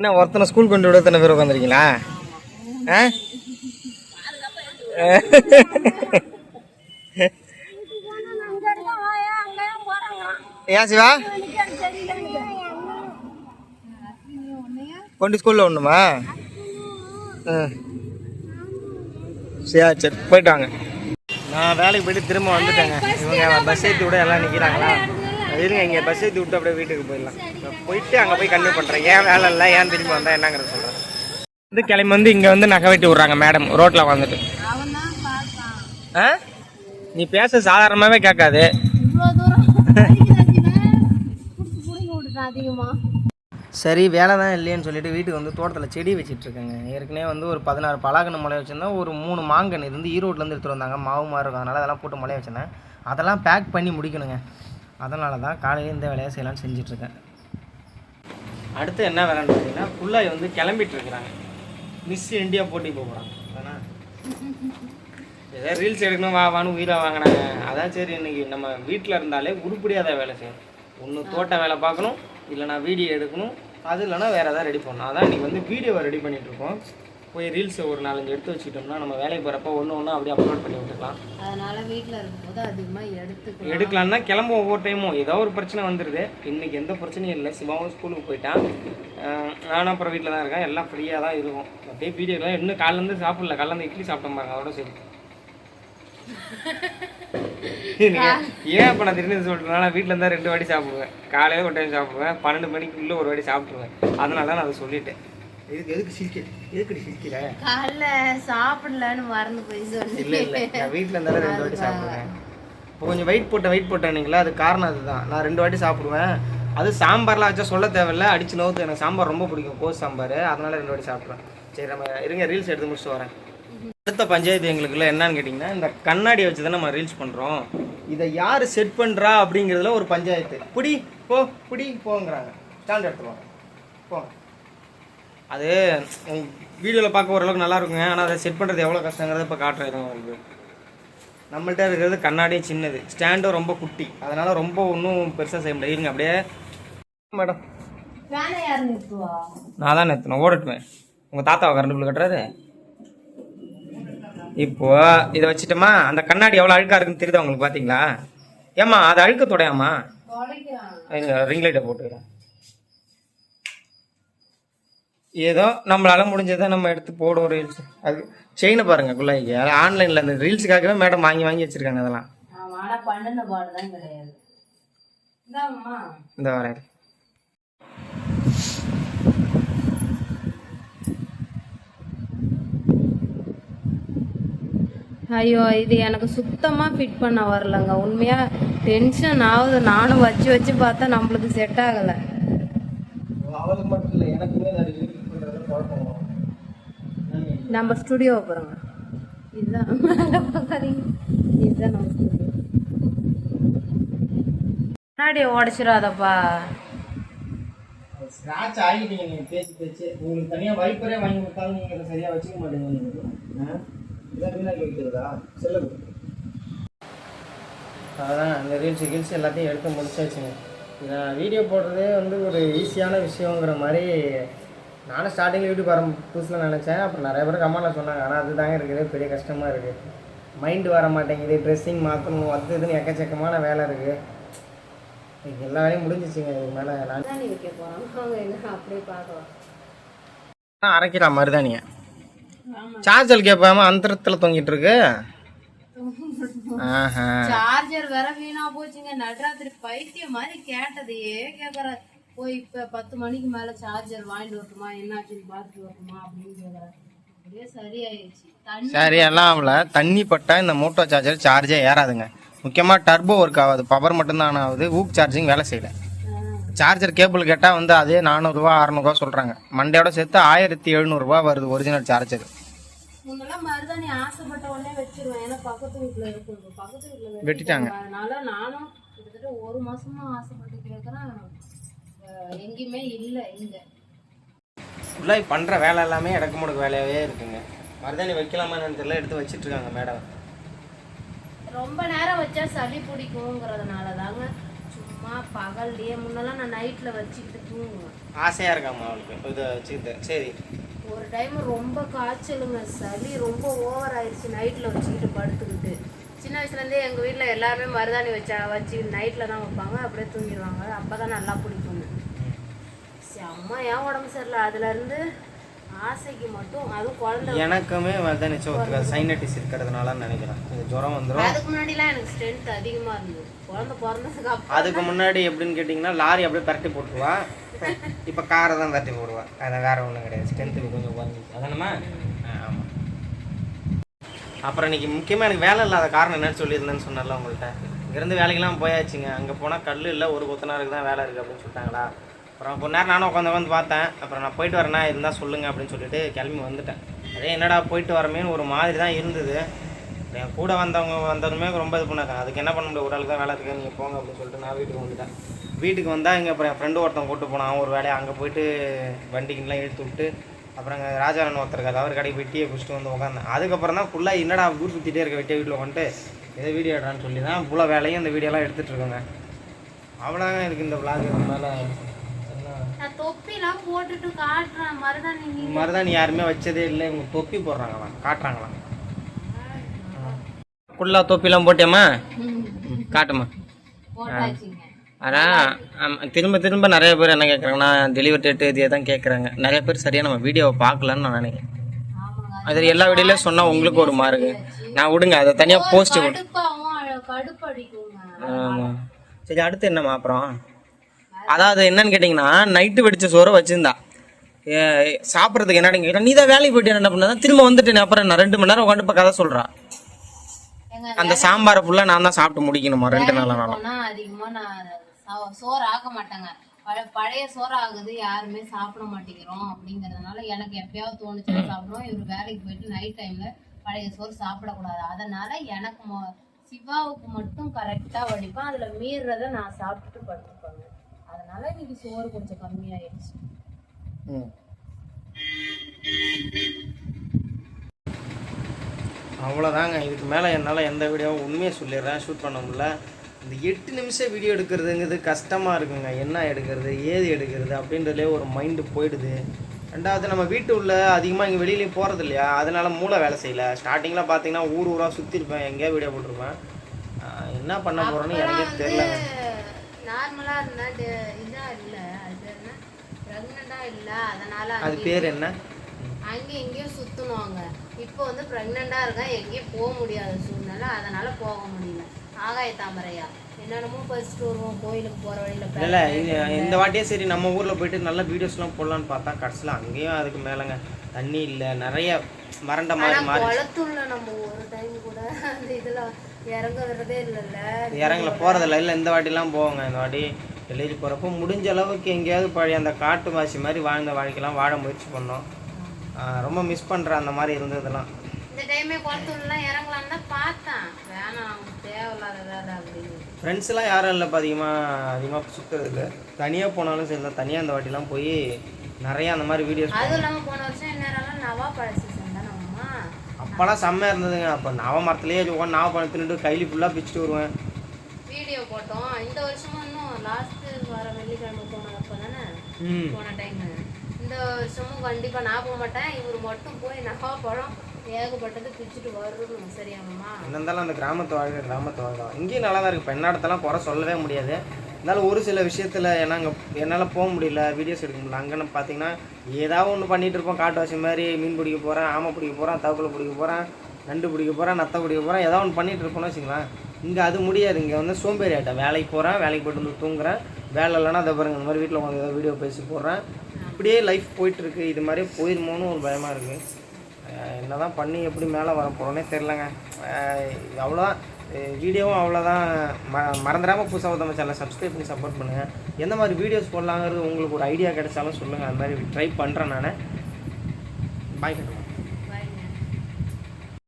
என்ன ஒருத்தனை ஸ்கூல் கொண்டு விட எத்தனை பேர் உட்காந்துருக்கீங்களா? ஆ? ஏன் சிவா? கொண்டு ஸ்கூலில் ஒன்றுமா சரி சரி போயிட்டாங்க நான் வேலைக்கு போயிட்டு திரும்ப வந்துட்டேங்க. இவங்க பஸ் ஏற்றி விட எல்லாம் நிற்கிறாங்களா இருங்க இங்கே பஸ் ஏற்றி விட்டு அப்படியே வீட்டுக்கு போயிடலாம். போயிட்டு அங்கே போய் கன்டினியூ பண்ணுறேன் ஏன் வேலை இல்லை ஏன் திரும்பி வந்தா என்னங்கிறத சொல்கிறேன் வந்து கிளம்பி வந்து இங்கே வந்து நகை வெட்டி விட்றாங்க மேடம் ரோட்டில் வந்துட்டு ஆ? நீ பேச சாதாரணமாகவே கேட்காது. சரி வேலை தான் இல்லையேன்னு சொல்லிட்டு வீட்டுக்கு வந்து தோட்டத்தில் செடி வச்சிட்டு இருக்கேங்க ஏற்கனவே வந்து ஒரு பதினாறு பலாகன முளைய வச்சிருந்தேன் ஒரு மூணு மாங்கன் இது வந்து ஈரோட்லேருந்து எடுத்துகிட்டு வந்தாங்க. மாவு மாதிரி இருக்கும் அதனால் அதெல்லாம் போட்டு முளைய வச்சிருந்தேன். அதெல்லாம் பேக் பண்ணி முடிக்கணுங்க. அதனால தான் காலையில் இந்த வேலையை செய்யலாம்னு செஞ்சிட்ருக்கேன் அடுத்து என்ன வேலைன்னு பார்த்தீங்கன்னா ஃபுல்லாக வந்து கிளம்பிட்டு இருக்கிறாங்க மிஸ் இந்தியா போட்டி போகிறாங்க அதானே? ஏதோ ரீல்ஸ் எடுக்கணும் வா வான்னு உயிரை வாங்கினாங்க. அதான் சரி இன்னைக்கு நம்ம வீட்டில் இருந்தாலே உருப்படியாக வேலை செய்யணும். ஒன்று தோட்ட வேலை பார்க்கணும் இல்லைனா வீடியோ எடுக்கணும். அது இல்லைனா வேறு எதாவது ரெடி பண்ணணும். அதான் இன்றைக்கி வந்து வீடியோவை ரெடி பண்ணிட்டு இருக்கோம். போய் ரீல்ஸை ஒரு நாலஞ்சு எடுத்து வச்சுக்கிட்டோம்னா நம்ம வேலைக்கு போகிறப்ப ஒன்று ஒன்று அப்படியே அப்லோட் பண்ணி விட்டுக்கலாம். அதனால வீட்டில் இருக்கும்போது அதிகமாக எடுத்துக்கலாம். எடுக்கலாம்னா கிளம்ப ஒவ்வொரு டைமும் ஏதோ ஒரு பிரச்சனை வந்துடுது இன்னைக்கு எந்த பிரச்சனையும் இல்லை. சிவாவும் ஸ்கூலுக்கு போயிட்டான். நானும் அப்புறம் வீட்டில் தான் இருக்கேன். எல்லாம் ஃப்ரீயாக தான் இருக்கும். அப்படியே வீடியோலாம் இன்னும் காலையிலேருந்து சாப்பிடல. காலையிலேருந்து இட்லி சாப்பிட்டோம் பாருங்க அதோட சரி. ஏன் இப்போ நான் திரும்பி சொல்கிறேன்னா வீட்டில் இருந்தால் ரெண்டு வாட்டி சாப்பிடுவேன். காலையில் ஒரு டைம் சாப்பிடுவேன். பன்னெண்டு மணிக்குள்ளே ஒரு வாட்டி சாப்பிடுவேன் அதனால தான் நான் அதை சொல்லிட்டேன். எதுக்கு எதுக்கு சிரிக்க எதுக்கு சிரிக்கிற? காலைல சாப்பிடலன்னு மறந்து போய் சொல்லி. இல்லை இல்லை. நான் வீட்டில் இருந்தாலும் ரெண்டு வாட்டி சாப்பிடுவேன். இப்போ கொஞ்சம் வெயிட் போட்டேன் வெயிட் போட்டேனுங்களா அது காரணம் அதுதான். நான் ரெண்டு வாட்டி சாப்பிடுவேன். அது சாம்பார்லாம் வச்சா சொல்ல தேவையில்ல. அடிச்சு நோத்து எனக்கு சாம்பார் ரொம்ப பிடிக்கும் கோஸ் சாம்பார். அதனால ரெண்டு வாட்டி சாப்பிடுவேன். சரி நம்ம இருங்க ரீல்ஸ் எடுத்து முடிச்சுட்டு வரேன். அடுத்த பஞ்சாயத்து எங்களுக்குள்ள என்னன்னு கேட்டிங்கன்னா இந்த கண்ணாடியை வச்சு தான் நம்ம ரீல்ஸ் பண்ணுறோம் இதை யார் செட் பண்ணுறா அப்படிங்கிறதுல ஒரு பஞ்சாயத்து. புடி போ புடி போங்கிறாங்க. ஸ்டாண்ட் எடுத்துருவாங்க போங்க. அது வீடியோவில் பார்க்க ஓரளவுக்கு நல்லா இருக்குங்க. ஆனால் அதை செட் பண்ணுறது எவ்வளோ கஷ்டங்கிறத இப்போ காட்டுறேன் உங்களுக்கு. நம்மள்ட்ட இருக்கிறது கண்ணாடியும் சின்னது. ஸ்டாண்டும் ரொம்ப குட்டி. அதனால ரொம்ப ஒன்றும் பெருசாக செய்ய முடியாது இருங்க அப்படியே. மேடம். நான் தான் நேற்று ஓடட்டுவேன் உங்கள் தாத்தாவை கரண்டுக்குள்ள கட்டுறாரு? இப்போ இதை வச்சுட்டோமா? அந்த கண்ணாடி எவ்வளோ அழுக்காக இருக்குன்னு தெரியுதா உங்களுக்கு? பார்த்தீங்களா ஏம்மா அது அழுக்க தொலைக்கிறான் ரிங் லைட்டை போட்டுக்கிறேன். ஏதோ நம்மளால முடிஞ்சதை நம்ம எடுத்து போடுவோம் ரீல்ஸ் அது செயினை பாருங்க குள்ளாய்க்கு ஆன்லைனில் அந்த ரீல்ஸுக்காகவே மேடம் வாங்கி வாங்கி வச்சிருக்காங்க அதெல்லாம். இந்த வரேன் ஐயோ இது எனக்கு சுத்தமாக ஃபிட் பண்ண வரலங்க. உண்மையாக டென்ஷன் ஆகுது. நானும் வச்சு வச்சு பார்த்தா நம்மளுக்கு செட் ஆகலை. அவளுக்கு மட்டும் இல்லை எனக்குமே அது குழப்பம் நம்ம ஸ்டுடியோ போகிறோங்க இதுதான். மேலே பார்க்காதீங்க இதுதான் நம்ம ஸ்டுடியோ முன்னாடி உடச்சிடாதப்பா ஸ்க்ராட்ச் ஆகிட்டீங்க நீங்கள் பேச்சு பேச்சு. உங்களுக்கு தனியாக வைப்பரே வாங்கி கொடுத்தாலும் நீங்கள் அதை சரியாக வச்சுக்க மாட்டீங்க இதான் வீணாக்கி வைக்கிறதா அதான் அந்த ரீல்ஸ் கீல்ஸ் எல்லாத்தையும் எடுத்து முடிச்சாச்சுங்க. நான் வீடியோ போடுறதே வந்து ஒரு ஈஸியான விஷயங்கிற மாதிரி நானும் ஸ்டார்டிங்கில் யூடியூப் வர புதுசில் நினச்சேன். அப்புறம் நிறைய பேர் கமெண்ட்டில் சொன்னாங்க. ஆனால் அதுதாங்க இருக்குது பெரிய கஷ்டமாக இருக்குது மைண்டு வர மாட்டேங்குது. ட்ரெஸ்ஸிங் மாற்றணும் அது இதுன்னு எக்கச்சக்கமான வேலை இருக்குது எல்லா வேலையும் முடிஞ்சிச்சுங்க. இதுக்கு மேலே நான் தான் அப்படியே பார்க்கலாம். அரைக்கிறா மருதானிய சார்ஜர் கேட்பாம அந்தரத்தில் தொங்கிட்டு இருக்கு. சார்ஜர் வேற வீணா போச்சுங்க. நடுராத்திரி பைத்தியம் மாதிரி கேட்டதையே கேக்குற போய் இப்ப பத்து மணிக்கு மேல சார்ஜர் வாங்கிட்டு வரட்டுமா? என்னாச்சுன்னு பார்த்துட்டு வரட்டுமா? அப்படின்னு கேக்குற அப்படியே சரியாயிடுச்சு. சரி எல்லாம் ஆகல. தண்ணி பட்டா இந்த மோட்டோ சார்ஜர் சார்ஜே ஏறாதுங்க. முக்கியமாக டர்போ ஒர்க் ஆகாது. பவர் மட்டும்தான் ஆகுது. ஊக் சார்ஜிங் வேலை செய்யல. சார்ஜர் கேபிள் கேட்டால் வந்து அதே நானூறுரூவா அறநூறுவா சொல்கிறாங்க மண்டையோட சேர்த்து ஆயிரத்தி எழுநூறுபா வருது ஒரிஜினல் சார்ஜர் முன்னெல்லாம் மருதாணி ஆசைப்பட்ட உடனே வச்சிருவேன். ஏன்னா பக்கத்து வீட்டுல இருக்கு. இப்ப பக்கத்து வீட்டுல வெட்டிட்டாங்க. அதனால நானும் கிட்டத்தட்ட ஒரு மாசமா ஆசைப்பட்டு கேக்குறேன். அஹ் எங்கேயுமே இல்ல இங்க. ஃபுல்லாக பண்ணுற வேலை எல்லாமே இடக்கு முடக்கு வேலையாகவே இருக்குங்க. மருதாணி வைக்கலாமா என்னன்னு தெரியல எடுத்து வச்சிட்டு இருக்காங்க மேடம். ரொம்ப நேரம் வச்சா சளி பிடிக்குங்கிறதுனால தாங்க சும்மா பகல்லையே முன்னெல்லாம் நான் நைட்ல வச்சுக்கிட்டு தூங்குவேன். ஆசையாக இருக்காம்மா அவளுக்கு? இதை வச்சுக்கிட்டு. சரி. ஒரு டைம் ரொம்ப காய்ச்சலுங்க. சளி ரொம்ப ஓவர் ஆயிடுச்சு நைட்ல வச்சுக்கிட்டு படுத்துக்கிட்டு. சின்ன வயசுல இருந்தே எங்க வீட்ல எல்லாருமே மருதாணி வச்சா வச்சு நைட்ல தான் வைப்பாங்க. அப்படியே தூங்கிடுவாங்க. அப்பதான் நல்லா பிடிக்கும் அம்மா ஏன் உடம்பு சரியில்லை. அதுல இருந்து ஆசைக்கு மட்டும் அதுவும் குழந்தை எனக்குமே வந்து நிச்சயம் ஒத்துக்காது. சைனட்டிஸ் இருக்கிறதுனால நினைக்கிறேன். ஜுரம் வந்துடும் அதுக்கு முன்னாடிலாம் எனக்கு ஸ்ட்ரென்த் அதிகமா இருந்தது. குழந்தை பிறந்ததுக்கு அப்புறம் அதுக்கு முன்னாடி எப்படின்னு கேட்டிங்கன்னா லாரி அப்படியே பரட்டி போட்டுருவா. இப்போ காரை தான் பரட்டி போடுவா. அது வேற ஒன்றும் கிடையாது. ஸ்ட்ரென்த்துக்கு கொஞ்சம் குறைஞ்சிச்சு அதானம்மா ஆமாம் அப்புறம் இன்னைக்கு முக்கியமாக எனக்கு வேலை இல்லாத காரணம் என்னன்னு சொல்லியிருந்தேன்னு சொன்னல உங்கள்கிட்ட இங்கேருந்து வேலைக்கெல்லாம் போயாச்சுங்க. அங்கே போனால் கல் இல்லை ஒரு கொத்தனாருக்கு தான் வேலை இருக்குது அப்படின்னு சொல்லிட்டாங்களா? அப்புறம் கொஞ்ச நேரம் நானும் உட்காந்து உட்காந்து பார்த்தேன். அப்புறம் நான் போயிட்டு வரேன்னா இருந்தால் சொல்லுங்கள் அப்படின்னு சொல்லிட்டு கிளம்பி வந்துட்டேன். அதே என்னடா போயிட்டு வரமேன்னு ஒரு மாதிரி தான் இருந்தது. என் கூட வந்தவங்க வந்ததுமே ரொம்ப இது பண்ணாங்க. அதுக்கு என்ன பண்ண முடியும்? ஒரு ஆளுக்கு தான் வேலை இருக்குது நீங்கள் போங்க அப்படின்னு சொல்லிட்டு நான் வீட்டுக்கு வந்துட்டேன். வீட்டுக்கு வந்தால் இங்கே அப்புறம் என் ஃப்ரெண்டு ஒருத்தன் கூட்டு போனான். ஒரு வேலையை அங்கே போயிட்டு வண்டிக்குலாம் இழுத்து விட்டு அப்புறம் அங்கே ராஜாரன் ஒருத்தர் அவர் கடைக்கு போய் டீயை குடிச்சிட்டு வந்து உட்காந்தேன் அதுக்கப்புறம் தான் ஃபுல்லாக என்னடா ஊர் சுற்றிட்டே இருக்க வெட்டிய வீட்டில் வந்துட்டு ஏதோ வீடியோ எடுறான்னு சொல்லி தான் ஃபுல்லாக வேலையும் இந்த வீடியோலாம் எடுத்துகிட்டு இருக்கோங்க. அவ்வளோதாங்க எனக்கு இந்த விளாக் மேலே நான் தொப்பிலாம் போட்டுட்டு காட்டுறேன் மருதாணி யாருமே வச்சதே இல்லை. இவங்க தொப்பி போடுறாங்களாம். காட்டுறாங்களாம். ஃபுல்லாக தொப்பிலாம் போட்டியாம்மா காட்டுமா ஆமா, திரும்ப திரும்ப நிறைய பேர் என்ன கேட்குறாங்கன்னா டெலிவரி டேட்டு இதே தான் கேட்குறாங்க நிறைய பேர் சரியாக நம்ம வீடியோவை பார்க்கலன்னு நான் நினைக்கிறேன். அது எல்லா வீடியோலையும் சொன்னால் உங்களுக்கு ஒரு மார்க்கு நான் விடுங்க அதை தனியாக போஸ்ட் விடு. ஆமாம் சரி அடுத்து என்னம்மா அப்புறம்? அதாவது என்னன்னு கேட்டிங்கன்னா நைட்டு வெடிச்ச சோறை வச்சுருந்தா. சாப்பிட்றதுக்கு என்னன்னு கேட்டா நீ தான் வேலைக்கு போயிட்டு என்ன பண்ண? திரும்ப வந்துட்டேன் அப்புறம் நான் ரெண்டு மணி நேரம் உட்காந்து இப்போ கதை சொல்கிறா அந்த சாம்பாரை ஃபுல்லாக நான் தான் சாப்பிட்டு முடிக்கணுமா ரெண்டு நாளானாலும். போனா அதிகமா நான் சோறு ஆக்க மாட்டேங்க. பழ- பழைய சோறு ஆகுது யாருமே சாப்பிட மாட்டேங்கிறோம் அப்படிங்கறதுனால எனக்கு எப்பயாவது தோணுச்சுன்னா சாப்பிடுவோம் இவர் வேலைக்கு போயிட்டு நைட் டைம்ல பழைய சோறு சாப்பிடக்கூடாது. அதனால எனக்கு சிவாவுக்கு மட்டும் கரெக்டா வடிப்பேன். அதுல மீறத நான் சாப்பிட்டுட்டு படுத்துப்பேங்க. அதனால இன்னைக்கு சோறு கொஞ்சம் கம்மியாயிடுச்சு. ம். அவ்வளோதாங்க இதுக்கு மேலே என்னால் எந்த வீடியோவும் உண்மையை சொல்லிடுறேன். ஷூட் பண்ண முடியல. இந்த எட்டு நிமிஷம் வீடியோ எடுக்கிறதுங்கிறது கஷ்டமாக இருக்குங்க. என்ன எடுக்கிறது? ஏது எடுக்கிறது? அப்படின்றதுலே ஒரு மைண்டு போயிடுது. ரெண்டாவது நம்ம வீட்டு உள்ள அதிகமாக இங்கே வெளியிலையும் போகிறது இல்லையா? அதனால மூளை வேலை செய்யல. ஸ்டார்டிங்கில் பார்த்தீங்கன்னா ஊர் ஊராக சுற்றிருப்பேன் எங்கேயோ வீடியோ போட்டிருப்பேன். என்ன பண்ண போகிறேன்னு எனக்கே தெரியலங்க. நார்மலா இருந்தா இதா இல்ல. அது என்ன? பிரெக்னண்டா இல்ல. அதனால அது அங்கேயும் பேர் என்ன? அங்க எங்கேயும் சுத்தணுவாங்க இப்போ வந்து பிரெக்னண்டா இருக்கேன் எங்கேயும் போக முடியாத சூழ்நிலை. அதனால போக முடியல. ஆகாய தாமரையா என்னென்னமோ பறிச்சுட்டு வருவோம். கோயிலுக்கு போற வழியில இல்லை இந்த வாட்டியே சரி நம்ம ஊரில் போயிட்டு நல்ல வீடியோஸ்லாம் போடலான்னு பார்த்தா கடைசியில் அங்கேயும் அதுக்கு மேலேங்க தண்ணி இல்லை. நிறைய மரண்ட மாதிரி குளத்துள்ள நம்ம டைம் கூட அந்த இதுல இறங்க வர்றதே இல்லைல்ல. இறங்கல போகிறதில்ல இல்லை இந்த வாட்டிலாம் போவாங்க. இந்த வாட்டி டெலிவரி போகிறப்போ முடிஞ்ச அளவுக்கு எங்கேயாவது பழைய அந்த காட்டு வாசி மாதிரி வாழ்ந்த வாழ்க்கைலாம் வாழ முயற்சி பண்ணோம். ரொம்ப மிஸ் பண்ணுறேன் அந்த மாதிரி இருந்ததெல்லாம் இந்த டைமே குளத்துலாம் இறங்கலான்னு தான் பார்த்தேன். வேணாம் தேவையில்லாத வேலை அப்படின்னு. ஃப்ரெண்ட்ஸ்லாம் யாரும் இல்லைப்பா. அதிகமாக அதிகமாக சுற்றுறது இல்லை. தனியாக போனாலும் சரி தான் தனியாக அந்த வாட்டிலாம் போய் நிறைய அந்த மாதிரி வீடியோஸ் அதுவும் இல்லாம போன வருஷம் அப்போல்லாம் செம்மையாக இருந்ததுங்க. அப்போ நவ மரத்துலேயே உட்காந்து நாவ பழம் தின்னுட்டு கையில் ஃபுல்லாக பிச்சுட்டு வருவேன். வீடியோ போட்டோம். இந்த வருஷமும் இன்னும் லாஸ்ட் வர வெள்ளிக்கிழமை போனதப்ப தானே? போன டைம் இந்த வருஷமும் கண்டிப்பா நான் போக மாட்டேன். இவர் மட்டும் போய் நவா பழம் ஏகப்பட்டது பிச்சுட்டு வரணும் சரியாமம்மா என்ன இருந்தாலும் அந்த கிராமத்து வாழ்க்கை கிராமத்து வாழ்க்கை. இங்கேயும் நல்லா தான் இருக்குது பெண்ணாடத்தெல்லாம் குறை சொல்லவே முடியாது. இருந்தாலும் ஒரு சில விஷயத்தில் ஏன்னா அங்கே என்னால் போக முடியல வீடியோஸ் எடுக்க முடியல. அங்கன்னு பார்த்தீங்கன்னா ஏதாவது ஒன்று பண்ணிட்டு இருப்போம் காட்டுவாசி மாதிரி மீன் பிடிக்க போகிறேன் ஆமை பிடிக்க போகிறேன் தவக்கலை பிடிக்க போகிறேன் நண்டு பிடிக்க போகிறேன் நத்தை பிடிக்க போகிறேன் ஏதாவது ஒன்று பண்ணிட்டு இருப்போம்னு இங்கே அது முடியாது. இங்கே வந்து சோம்பேறி ஆகிட்டேன் வேலைக்கு போகிறேன் வேலைக்கு போயிட்டு வந்து தூங்குறேன். வேலை இல்லைன்னா அதை பாருங்கள் இந்த மாதிரி வீட்டில் உட்காந்து ஏதாவது வீடியோ பேசி போடுறேன். இப்படியே லைஃப் போயிட்டுருக்கு இது மாதிரி போயிருமோன்னு ஒரு பயமாக இருக்குது என்ன தான் பண்ணி எப்படி மேலே வர போகிறோன்னே தெரிலங்க அவ்வளோதான் வீடியோவும் அவ்வளோதான் ம மறந்துடாமல் புதுசாக ஒருத்தவங்க சேனலை சப்ஸ்கிரைப் பண்ணி சப்போர்ட் பண்ணுங்கள் எந்த மாதிரி வீடியோஸ் போடலாங்கிறது உங்களுக்கு ஒரு ஐடியா கிடைச்சாலும் சொல்லுங்கள் அந்த மாதிரி ட்ரை பண்ணுறேன் நான். பாய் கட்டுமா